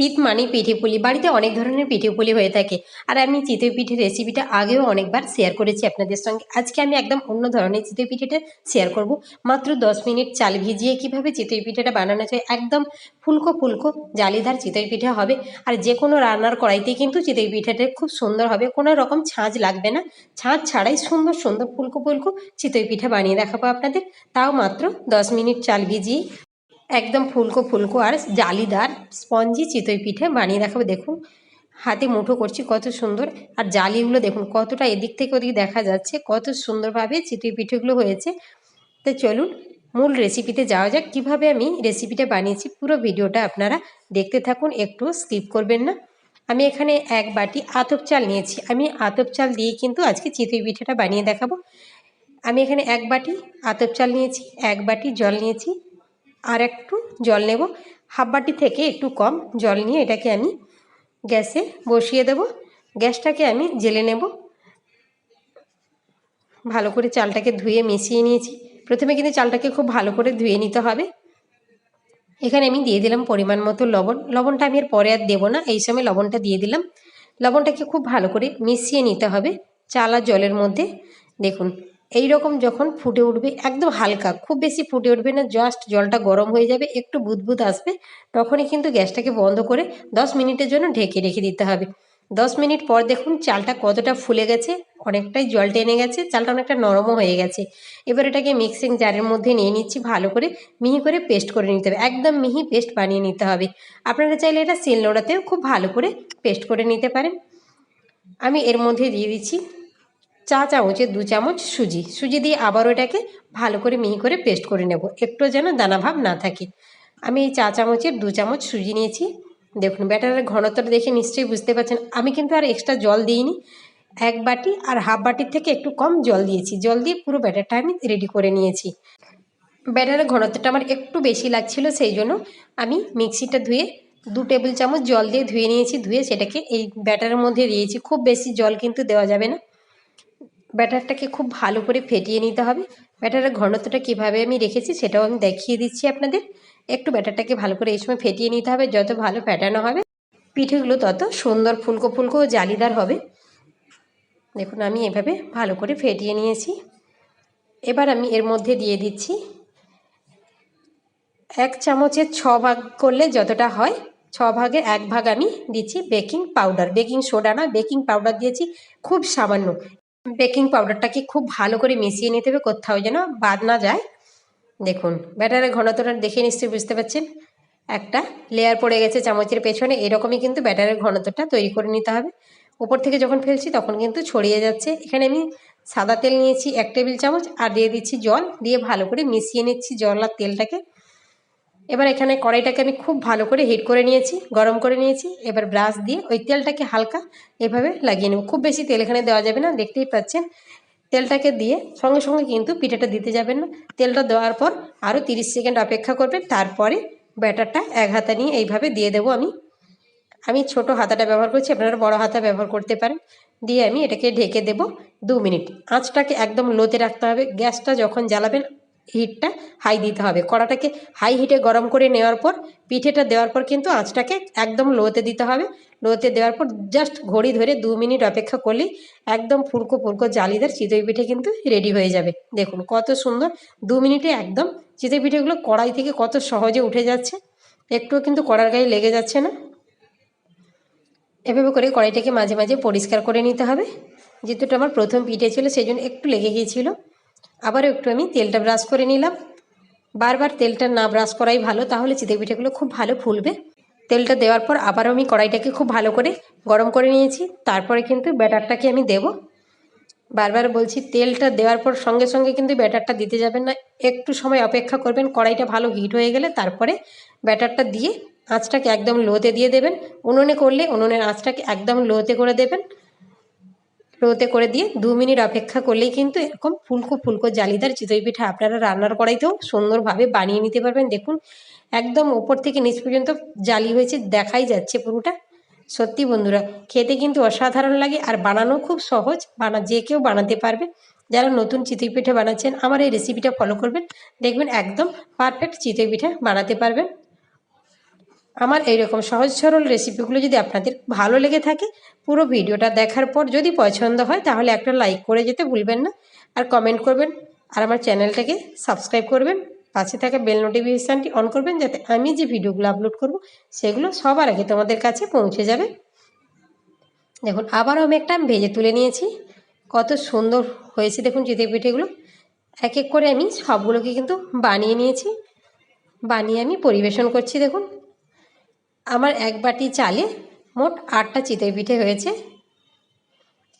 শীত মানে পিঠে পুলি। বাড়িতে অনেক ধরনের পিঠে পুলি হয়ে থাকে। আর আমি চিতই পিঠের রেসিপিটা আগেও অনেকবার শেয়ার করেছি আপনাদের সঙ্গে। আজকে আমি একদম অন্য ধরনের চিতই পিঠেটা শেয়ার করব। মাত্র দশ মিনিট চাল ভিজিয়ে কীভাবে চিতই পিঠেটা বানানো যায়, একদম ফুলকো ফুলকো জালিদার চিতই পিঠে হবে। আর যে কোনো রান্নার কড়াইতে কিন্তু চিতই পিঠেটা খুব সুন্দর হবে। কোনো রকম ছাঁচ লাগবে না। ছাঁচ ছাড়াই সুন্দর সুন্দর ফুলকো ফুলকো চিতই পিঠে বানিয়ে দেখাবো আপনাদের। তাও মাত্র দশ মিনিট চাল ভিজিয়ে একদম ফুলকো ফুলকো আর জালিদার স্পঞ্জি চিতই পিঠে বানিয়ে দেখাবো। দেখুন, হাতে মুঠো করছি, কত সুন্দর। আর জালিগুলো দেখুন, কতটা এদিক থেকে ওদিক দেখা যাচ্ছে, কত সুন্দরভাবে চিতই পিঠেগুলো হয়েছে। তো চলুন, মূল রেসিপিতে যাওয়া যাক। কীভাবে আমি রেসিপিটা বানিয়েছি, পুরো ভিডিওটা আপনারা দেখতে থাকুন, একটু স্কিপ করবেন না। আমি এখানে এক বাটি আতপ চাল নিয়েছি। আমি আতপ চাল দিয়ে কিন্তু আজকে চিতই পিঠেটা বানিয়ে দেখাবো। আমি এখানে এক বাটি আতপ চাল নিয়েছি, এক বাটি জল নিয়েছি। আর একটু জল নেব। হাফ বাটি থেকে একটু কম জল নিয়ে এটাকে আমি গ্যাসে বসিয়ে দেব। গ্যাসটাকে আমি জেলে নেব। ভালো করে চালটাকে ধুয়ে মিশিয়ে নিয়েছি। প্রথমে কিন্তু চালটাকে খুব ভালো করে ধুয়ে নিতে হবে। এখানে আমি দিয়ে দিলাম পরিমাণ মতো লবণ। লবণটা আমি আর পরে আর দেবো না। এই সময় লবণটা দিয়ে দিলাম। লবণটাকে খুব ভালো করে মিশিয়ে নিতে হবে। চাল আর জলের মধ্যে। দেখুন এই রকম যখন ফুটে উঠবে, একদম হালকা, খুব বেশি ফুটে উঠবে না জাস্ট জলটা গরম হয়ে যাবে, একটু বুদবুদ আসবে, তখনই কিন্তু গ্যাসটাকে বন্ধ করে দশ মিনিটের জন্য ঢেকে রেখে দিতে হবে। দশ মিনিট পর দেখুন চালটা কতটা ফুলে গেছে, অনেকটাই জল টেনে গেছে, চালটা অনেকটা নরমও হয়ে গেছে। এবার এটাকে মিক্সিং জারের মধ্যে নিয়ে নিচ্ছি, ভালো করে মিহি করে পেস্ট করে নিতে হবে, একদম মিহি পেস্ট বানিয়ে নিতে হবে। আপনারা চাইলে এটা শিলনোড়াতেও খুব ভালো করে পেস্ট করে নিতে পারেন। আমি এর মধ্যে দিয়ে দিচ্ছি চা চামচের দু চামচ সুজি। সুজি দিয়ে আবার এটাকে ভালো করে মিহি করে পেস্ট করে নেব। একটু যেন দানা ভাব না থাকে। আমি এই চা চামচের দু চামচ সুজি নিয়েছি। দেখুন, ব্যাটারের ঘনত্বটা দেখে নিশ্চয়ই বুঝতে পারছেন। আমি কিন্তু আর এক্সট্রা জল দিইনি। এক বাটি আর হাফ বাটির থেকে একটু কম জল দিয়েছি। জল দিয়ে পুরো ব্যাটারটা আমি রেডি করে নিয়েছি। ব্যাটারের ঘনত্বটা আমার একটু বেশি লাগছিল, সেই জন্য আমি মিক্সিটা ধুয়ে দু টেবিল চামচ জল দিয়ে ধুয়ে নিয়েছি। ধুয়ে সেটাকে এই ব্যাটারের মধ্যে দিয়েছি। খুব বেশি জল কিন্তু দেওয়া যাবে না। ব্যাটারটাকে খুব ভালো করে ফেটিয়ে নিতে হবে। ব্যাটারের ঘনত্বটা কীভাবে আমি রেখেছি সেটাও আমি দেখিয়ে দিচ্ছি আপনাদের। একটু ব্যাটারটাকে ভালো করে এই সময় ফেটিয়ে নিতে হবে। যত ভালো ফেটানো হবে, পিঠেগুলো তত সুন্দর ফুলকো ফুলকো ও জালিদার হবে। দেখুন, আমি এভাবে ভালো করে ফেটিয়ে নিয়েছি। এবার আমি এর মধ্যে দিয়ে দিচ্ছি এক চামচের ছ ভাগ করলে যতটা হয়, ছ ভাগে এক ভাগ আমি দিচ্ছি বেকিং পাউডার। বেকিং সোডা না, বেকিং পাউডার দিয়েছি খুব সামান্য। বেকিং পাউডারটাকে খুব ভালো করে মিশিয়ে নিতে হবে, কোথাও যেন বাদ না যায়। দেখুন, ব্যাটারের ঘনত্বটা দেখে নিশ্চয়ই বুঝতে পারছেন। একটা লেয়ার পড়ে গেছে চামচের পেছনে, এরকমই কিন্তু ব্যাটারের ঘনত্বটা তৈরি করে নিতে হবে। উপর থেকে যখন ফেলছি তখন কিন্তু ছড়িয়ে যাচ্ছে। এখানে আমি সাদা তেল নিয়েছি এক টেবিল চামচ আর দিয়ে দিচ্ছি জল, দিয়ে ভালো করে মিশিয়ে নিচ্ছি জল আর তেলটাকে। এবার এখানে কড়াইটাকে আমি খুব ভালো করে হিট করে নিয়েছি, গরম করে নিয়েছি। এবার ব্রাশ দিয়ে ওই তেলটাকে হালকা এভাবে লাগিয়ে নেব। খুব বেশি তেল এখানে দেওয়া যাবে না, দেখতেই পাচ্ছেন? তেলটাকে দিয়ে সঙ্গে সঙ্গে কিন্তু পিঠাটা দিতে যাবেন না। তেলটা দেওয়ার পর আরও তিরিশ সেকেন্ড অপেক্ষা করবেন তারপরে ব্যাটারটা এক হাতা নিয়ে এইভাবে দিয়ে দেবো আমি। আমি ছোট হাতাটা ব্যবহার করছি, আপনারা বড় হাতা ব্যবহার করতে পারেন। দিয়ে আমি এটাকে ঢেকে দেব দু মিনিট। আঁচটাকে একদম লোতে রাখতে হবে। গ্যাসটা যখন জ্বালাবেন হিটটা হাই দিতে হবে। কড়াটাকে হাই হিটে গরম করে নেওয়ার পর, পিঠেটা দেওয়ার পর কিন্তু আঁচটাকে একদম লোতে দিতে হবে। লোতে দেওয়ার পর জাস্ট ঘড়ি ধরে দু মিনিট অপেক্ষা করলেই একদম ফুলকো ফুলকো জালিদার চিতই পিঠে কিন্তু রেডি হয়ে যাবে। দেখুন কত সুন্দর দু মিনিটে একদম চিতই পিঠেগুলো কড়াই থেকে কত সহজে উঠে যাচ্ছে। একটুও কিন্তু কড়ার গায়ে লেগে যাচ্ছে না। এভাবে করে কড়াইটাকে মাঝে মাঝে পরিষ্কার করে নিতে হবে। যেহেতু আমার প্রথম পিঠে ছিল, সেই জন্য একটু লেগে গিয়েছিল। আবারও একটু আমি তেলটা ব্রাশ করে নিলাম। বারবার তেলটা না ব্রাশ করাই ভালো, তাহলে চিতই পিঠেগুলো খুব ভালো ফুলবে। তেলটা দেওয়ার পর আবারও আমি কড়াইটাকে খুব ভালো করে গরম করে নিয়েছি। তারপরে কিন্তু ব্যাটারটাকে আমি দেব। বারবার বলছি, তেলটা দেওয়ার পর সঙ্গে সঙ্গে কিন্তু ব্যাটারটা দিতে যাবেন না। একটু সময় অপেক্ষা করবেন, কড়াইটা ভালো হিট হয়ে গেলে তারপরে ব্যাটারটা দিয়ে আঁচটাকে একদম লোতে দিয়ে দেবেন। উনুনে করলে উনুনের আঁচটাকে একদম লোতে করে দেবেন। লোতে করে দিয়ে দু মিনিট অপেক্ষা করলেই কিন্তু এরকম ফুলকো ফুলকো জালিদার চিতই পিঠা আপনারা রান্নার কড়াইতেও সুন্দরভাবে বানিয়ে নিতে পারবেন। দেখুন, একদম ওপর থেকে নিচ পর্যন্ত জালি হয়েছে, দেখাই যাচ্ছে পুরোটা। সত্যি বন্ধুরা, খেতে কিন্তু অসাধারণ লাগে আর বানানো খুব সহজ। বানা, যে কেউ বানাতে পারবে। যারা নতুন চিতই পিঠা বানাচ্ছেন, আমার এই রেসিপিটা ফলো করবেন। দেখবেন একদম পারফেক্ট চিতই পিঠা বানাতে পারবেন। আমার এইরকম সহজ সরল রেসিপিগুলো যদি আপনাদের ভালো লেগে থাকে পুরো ভিডিওটা দেখার পর যদি পছন্দ হয় তাহলে একটা লাইক করে যেতে ভুলবেন না। আর কমেন্ট করবেন। আর আমার চ্যানেলটাকে সাবস্ক্রাইব করবেন। পাশে থাকা বেল নোটিফিকেশানটি অন করবেন যাতে আমি যে ভিডিওগুলো আপলোড করব সেগুলো সবার আগে তোমাদের কাছে পৌঁছে যাবে। দেখুন, আবারও আমি একটা ভেজে তুলে নিয়েছি। কত সুন্দর হয়েছে দেখুন চিতই পিঠেগুলো। এক এক করে আমি সবগুলোকে কিন্তু বানিয়ে নিয়েছি। বানিয়ে আমি পরিবেশন করছি দেখুন। আমার এক বাটি চালে মোট আটটা চিতই পিঠে হয়েছে।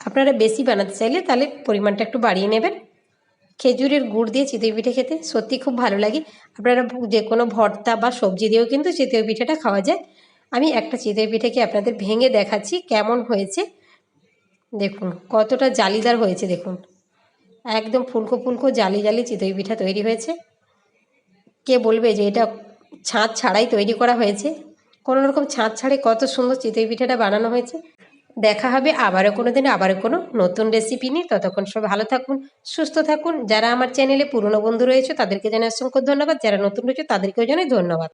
আপনারা বেশি বানাতে চাইলে তাহলে পরিমাণটা একটু বাড়িয়ে নেবেন। খেজুরের গুড় দিয়ে চিতই পিঠে খেতে সত্যি খুব ভালো লাগে। আপনারা যে কোনো ভর্তা বা সবজি দিয়েও কিন্তু চিতই পিঠেটা খাওয়া যায়। আমি একটা চিতই পিঠেকে আপনাদের ভেঙে দেখাচ্ছি কেমন হয়েছে। দেখুন, কতটা জালিদার হয়েছে, দেখুন। একদম ফুলকো ফুলকো, জালি জালি চিতই পিঠা তৈরি হয়েছে। কে বলবে যে এটা ছাঁচ ছাড়াই তৈরি করা হয়েছে? কোনো রকম ছাঁচ ছাড়ে কত সুন্দর চিতই পিঠাটা বানানো হয়েছে। দেখা হবে আবারও কোনো দিন, আবারও কোনো নতুন রেসিপি নিয়ে। ততক্ষণ সব ভালো থাকুন, সুস্থ থাকুন। যারা আমার চ্যানেলে পুরনো বন্ধু রয়েছে, তাদেরকে জানাই অসংখ্য ধন্যবাদ। যারা নতুন রয়েছে, তাদেরকেও জানাই ধন্যবাদ।